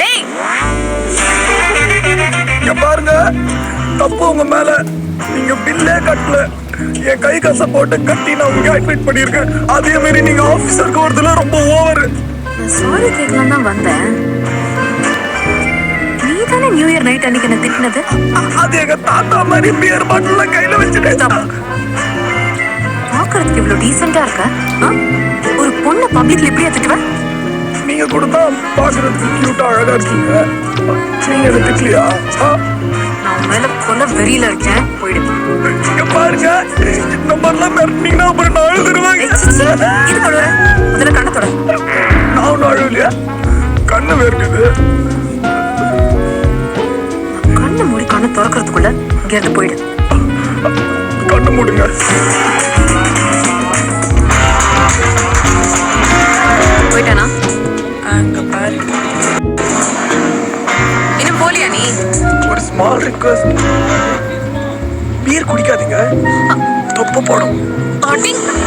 டேய் இங்க பாருங்க தப்பு உங்க மேல. நீங்க பில்லே கட்டல. என் கை காசை போட்டு கட்டி நான் உங்களுக்கு அட்மிட் பண்ணியிருக்கேன். அதே மாதிரி நீங்க ஆபீசருக்கு வரதுல ரொம்ப ஓவர் நான் சாரி கேட்கலாம் தான் வந்தேன். நீ தானே நியூ இயர் நைட் அன்னைக்கு என்ன திட்டினது? அது எங்க தாத்தா மாதிரி பியர் பாட்டில கையில வச்சுட்டேன். பார்க்கறதுக்கு இவ்வளவு டீசெண்டா இருக்க? ஒரு பொண்ணை பப்ளிக்ல எப்படியா திட்டுவேன் நீங்க கூட தான் பாக்குறதுக்கு கியூட்டா அழகா இருக்கீங்க. நீங்க என்ன திட்டலையா? நான் மேல கொல்ல வெறியில இருக்கேன். போயிடு. பாருங்க. இந்த மாதிரிலாம் மிரட்டினீங்கன்னா அப்புறம் நான் ஏய், அழுதுருவாங்க சி, சி, இது பண்ணுவ. முதல்ல கண்ணை தொட. நான் ஒன்றும் அழுவலையா? கண்ணு வேர்க்குது கண்ணை மூடி கண்ணை திறக்கிறதுக்குள்ள இங்க இருந்து போயிடு. கண்ணு மூடுங்க. பாரு. இன்னும் போலியா நீ? ஒரு ஸ்மால் ரிக்வஸ்ட் பீர் குடிக்காதீங்க. தொப்பை போடும்.